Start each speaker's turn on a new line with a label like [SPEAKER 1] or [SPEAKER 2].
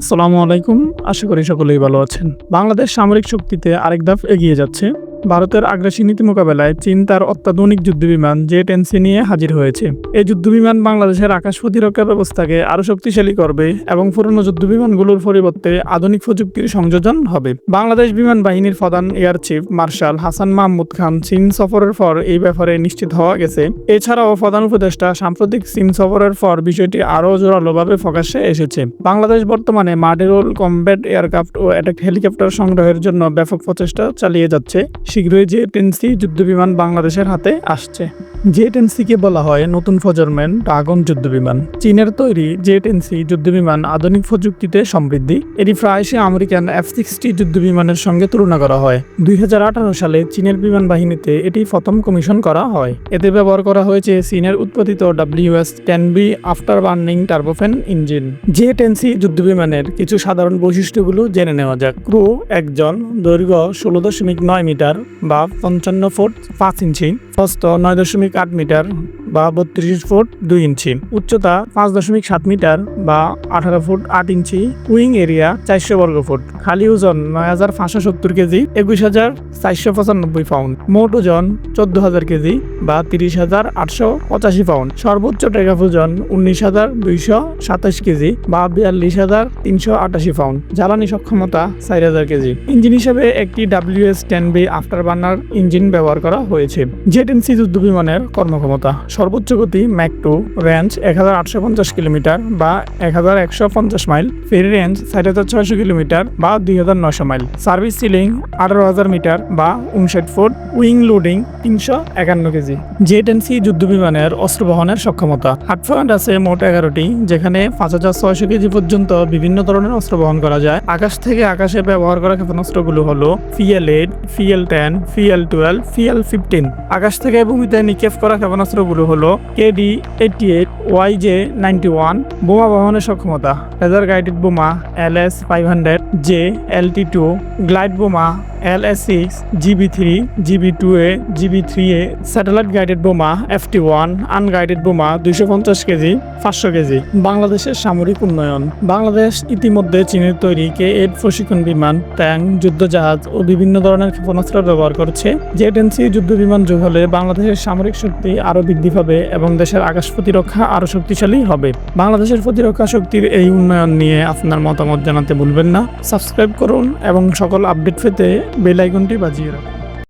[SPEAKER 1] আসসালামু আলাইকুম। আশা করি সকলেই ভালো আছেন। বাংলাদেশ সামরিক শক্তিতে আরেক ধাপ এগিয়ে যাচ্ছে। ভারতের আগ্রাসী নীতি মোকাবেলায় চীন তার অত্যাধুনিক যুদ্ধবিমান জে টেনসি নিয়ে হাজির হয়েছে। এই যুদ্ধবিমান বাংলাদেশের আকাশ প্রতিরক্ষা ব্যবস্থাকে আরও শক্তিশালী করবে এবং পুরনো যুদ্ধবিমানগুলোর পরিবর্তে আধুনিক প্রযুক্তির সংযোজন হবে। বাংলাদেশ বিমান বাহিনীর প্রধান air chief marshal Hasan Mahmud Khan চীন সফরের পর এই ব্যাপারে নিশ্চিত হওয়া গেছে। এছাড়াও প্রধান উপদেষ্টা সাম্প্রতিক চীন সফরের পর বিষয়টি আরও জোরালোভাবে প্রকাশ্যে এসেছে। বাংলাদেশ বর্তমানে মাডেরোল কমব্যাট এয়ারক্রাফট ও অ্যাটাক হেলিকপ্টার সংগ্রহের জন্য ব্যাপক প্রচেষ্টা চালিয়ে যাচ্ছে। শীঘ্রই যে টেন্সি যুদ্ধবিমান বাংলাদেশের হাতে আসছে। জে টেনসিকে বলা হয় নতুন প্রজন্মের ড্রাগন যুদ্ধবিমান। চীনের তৈরি জে টেনসি যুদ্ধবিমান আধুনিক প্রযুক্তিতে সমৃদ্ধি। এটি প্রায়শই আমেরিকান এফ সিক্সটি যুদ্ধবিমানের সঙ্গে তুলনা করা হয়। দু হাজার আঠারো সালে চীনের বিমান বাহিনীতে এটি প্রথম কমিশন করা হয়। এতে ব্যবহার করা হয়েছে চীনের উৎপাদিত WS ten B after burning turbofan engine. J ten C যুদ্ধবিমানের কিছু সাধারণ বৈশিষ্ট্যগুলো জেনে নেওয়া যাক। ক্রু একজন দৈর্ঘ্য ষোলো দশমিক নয় মিটার বা পঞ্চান্ন ফুট পাঁচ ইঞ্চি। প্রস্থ নয় দশমিক আট মিটার বা বত্রিশ ফুট দুই ইঞ্চি। উচ্চতা পাঁচ দশমিক সাত মিটার বা আঠারো ফুট আট ইঞ্চি। উইং এরিয়া চারশো বর্গ ফুট। খালি ওজন নয় হাজার পাঁচশো সত্তর কেজি, একুশ হাজার চারশো পঁচানব্বই পাউন্ড। মোট ওজন চোদ্দ হাজার কেজি বা তিরিশ হাজার আটশো পঁচাশি পাউন্ড। সর্বোচ্চ টেকাফ ওজন উনিশ হাজার দুইশো সাতাশ কেজি বা বিয়াল্লিশ হাজার তিনশো আটাশি পাউন্ড। জ্বালানি সক্ষমতা চার হাজার কেজি। ইঞ্জিন হিসেবে একটি WS ten B after burner engine ব্যবহার করা হয়েছে। জেট এনসি যুদ্ধ বিমানের কর্মক্ষমতা। সর্বোচ্চ গতি ম্যাক টু রেঞ্জ এক হাজার আটশো পঞ্চাশ কিলোমিটার বা এক হাজার একশো পঞ্চাশ মাইল। ফেরি রেঞ্জ ষাট হাজার ছয়শো কিলোমিটার বা দুই হাজার নশো মাইল। সার্ভিস সিলিং আঠারো হাজার মিটার বা উনষাট ফুট উইং লোডিং তিনশো একান্ন কেজি। জেট এনসি যুদ্ধ বিমানের অস্ত্র বহনের সক্ষমতা। হাট আছে মোট এগারোটি, যেখানে পাঁচ হাজার ছয়শো কেজি পর্যন্ত বিভিন্ন ধরনের অস্ত্র বহন করা যায়। আকাশ থেকে আকাশে ব্যবহার করা ক্ষেপণাস্ত্রগুলো হলো PL eight, PL ten, PL twelve, PL fifteen. আকাশ থেকে ভূমিতে নিক্ষেপ করা ক্ষেপণাস্ত্রগুলো হলো KD eighty eight Y J ninety one বোমা বহনের সক্ষমতা। লেজার গাইডেড বোমা L S five hundred J L T two glide বোমা L S six GB three GB two A GB three A satellite guided বোমা F T one unguided বোমা দুইশো পঞ্চাশ KG, পাঁচশো কেজি। বাংলাদেশের সামরিক উন্নয়ন। বাংলাদেশ ইতিমধ্যে চীনের তৈরি কে এইট প্রশিক্ষণ বিমান ট্যাঙ্ক যুদ্ধজাহাজ ও বিভিন্ন ধরনের ক্ষেপণাস্ত্র ব্যবহার করছে। জেট এনসি যুদ্ধ বিমান যোগ হলে বাংলাদেশের সামরিক শক্তি আরও বৃদ্ধি পাবে এবং দেশের আকাশ প্রতিরক্ষা আরও শক্তিশালী হবে। বাংলাদেশের প্রতিরক্ষা শক্তির এই উন্নয়ন নিয়ে আপনার মতামত জানাতে ভুলবেন না। সাবস্ক্রাইব করুন এবং সকল আপডেট পেতে বেল আইকনটি বাজিয়ে রাখুন।